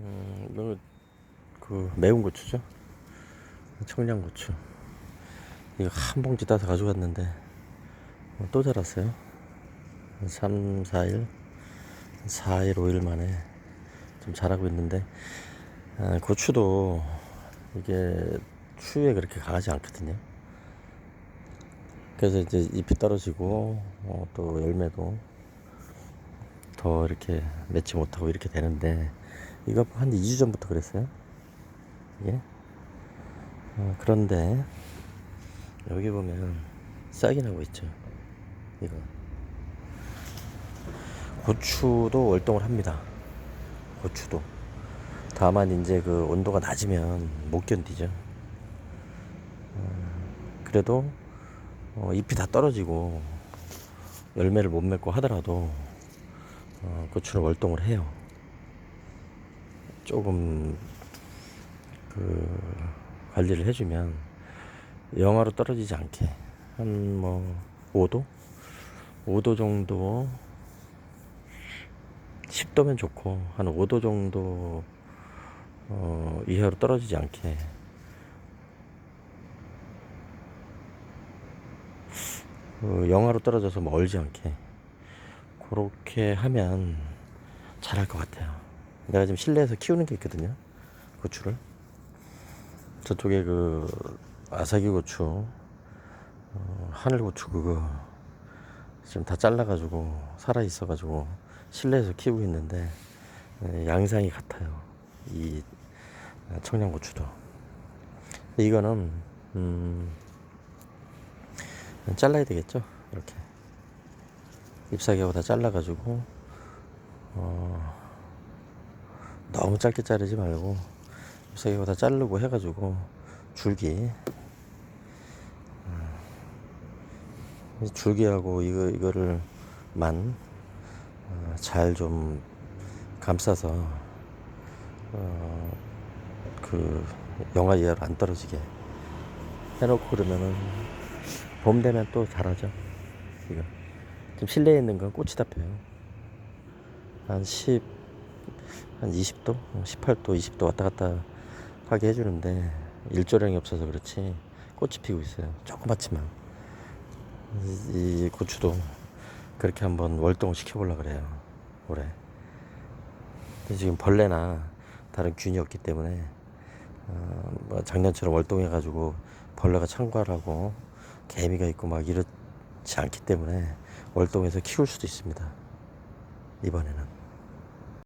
음, 이거 그 매운 고추죠? 청양고추. 이거 한 봉지 따서 가져갔는데 어, 또 자랐어요. 3, 4일, 4일, 5일 만에 좀 자라고 있는데 아, 고추도 이게 추위에 그렇게 강하지 않거든요. 그래서 이제 잎이 떨어지고 어, 또 열매도 더 이렇게 맺지 못하고 이렇게 되는데 이거 한 2주 전부터 그랬어요. 이게 어, 그런데 여기 보면 싹이 나고 있죠. 이거 고추도 월동을 합니다. 고추도 다만 이제 그 온도가 낮으면 못 견디죠. 어, 그래도 어, 잎이 다 떨어지고 열매를 못 맺고 하더라도 어, 고추는 월동을 해요. 조금 그 관리를 해주면 영하로 떨어지지 않게 한 뭐 5도? 5도 정도 10도면 좋고 한 5도 정도 어, 이하로 떨어지지 않게. 그 영하로 떨어져서 멀지 않게. 그렇게 하면 잘할 것 같아요. 내가 지금 실내에서 키우는 게 있거든요. 고추를. 저쪽에 그 아사기 고추, 어, 하늘 고추 그거 지금 다 잘라가지고 살아 있어가지고 실내에서 키우고 있는데 예, 양상이 같아요. 이 청양고추도. 이거는 음, 잘라야 되겠죠. 이렇게 잎사귀하고 다 잘라가지고 어, 너무 짧게 자르지 말고 잎사귀하고 다 자르고 해가지고 줄기 이 줄기하고 이거 이거를 만 잘 좀 감싸서 어, 그 영하 이하로 안 떨어지게 해놓고 그러면은 봄 되면 또 자라죠. 이거 지금 실내에 있는 건 꽃이 다 펴요. 한 10, 한 20도, 18도, 20도 왔다 갔다 하게 해주는데 일조량이 없어서 그렇지 꽃이 피고 있어요. 조그맣지만 이, 이 고추도 그렇게 한번 월동을 시켜보려 그래요. 올해. 근데 지금 벌레나 다른 균이 없기 때문에 어, 뭐 작년처럼 월동해가지고 벌레가 창궐하고 개미가 있고 막 이렇지 않기 때문에 월동해서 키울 수도 있습니다. 이번에는.